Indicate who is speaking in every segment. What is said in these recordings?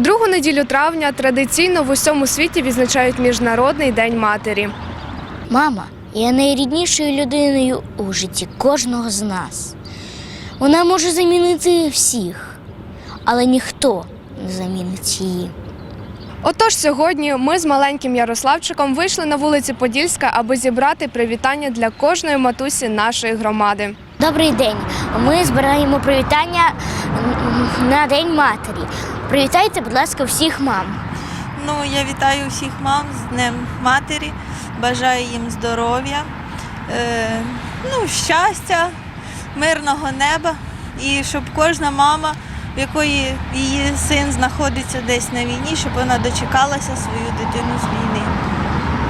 Speaker 1: У другу неділю травня традиційно в усьому світі відзначають Міжнародний день матері.
Speaker 2: Мама є найріднішою людиною у житті кожного з нас. Вона може замінити всіх, але ніхто не замінить її.
Speaker 1: Отож, сьогодні ми з маленьким Ярославчиком вийшли на вулиці Подільська, аби зібрати привітання для кожної матусі нашої громади.
Speaker 2: Добрий день. Ми збираємо привітання на День матері. Привітайте, будь ласка, всіх мам.
Speaker 3: Ну, я вітаю всіх мам з Днем Матері, бажаю їм здоров'я, е, ну, щастя, мирного неба і щоб кожна мама, в якої її син знаходиться десь на війні, щоб вона дочекалася свою дитину з війни.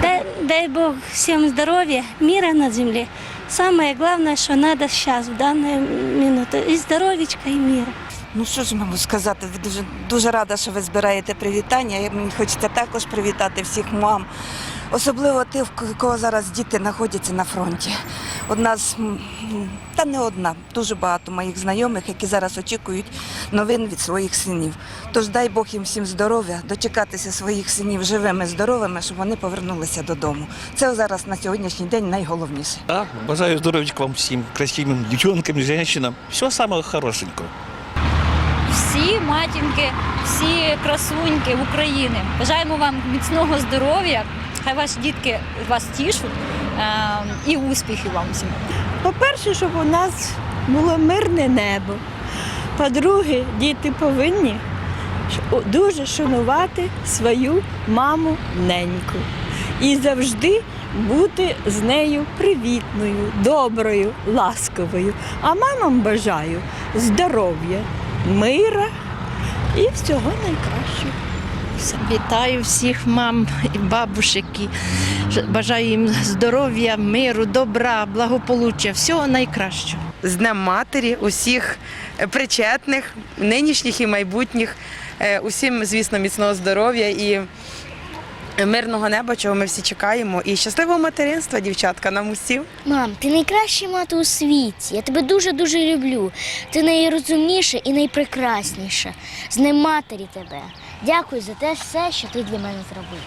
Speaker 4: Дай, дай Бог всем здоровья, мира на земле. Самое главное, что надо сейчас, в данную минуту. И здоровечка, и мира.
Speaker 5: Ну що ж можу сказати? Дуже дуже рада, що ви збираєте привітання. І Мені хочеться також привітати всіх мам, особливо тих, в кого зараз діти знаходяться на фронті. Одна з та не одна, дуже багато моїх знайомих, які зараз очікують новин від своїх синів. Тож дай Бог їм всім здоров'я, дочекатися своїх синів живими, здоровими, щоб вони повернулися додому. Це зараз на сьогоднішній день найголовніше.
Speaker 6: Да, бажаю здоров'ячка вам всім, красивим дівчонкам, жінкам. Всього самого хорошенького.
Speaker 7: Всі матінки, всі красуньки України. Бажаємо вам міцного здоров'я. Хай ваші дітки вас тішуть е, і успіхів вам всім.
Speaker 8: По-перше, щоб у нас було мирне небо. По-друге, діти повинні дуже шанувати свою маму неньку і завжди бути з нею привітною, доброю, ласковою. А мамам бажаю здоров'я, мира і всього найкращого.
Speaker 9: Вітаю всіх мам і бабушек. і Бажаю їм здоров'я, миру, добра, благополуччя, всього найкращого.
Speaker 10: з Днем Матері, усіх е, причетних, нинішніх і майбутніх, Е, усім, звісно, міцного здоров'я і мирного неба, чого ми всі чекаємо. І щасливого материнства, дівчатка, нам усім.
Speaker 2: Мам, ти найкраща мати у світі. Я тебе дуже-дуже люблю. Ти найрозумніша і найпрекрасніша. З ним матері тебе. Дякую за те все, що ти для мене зробив.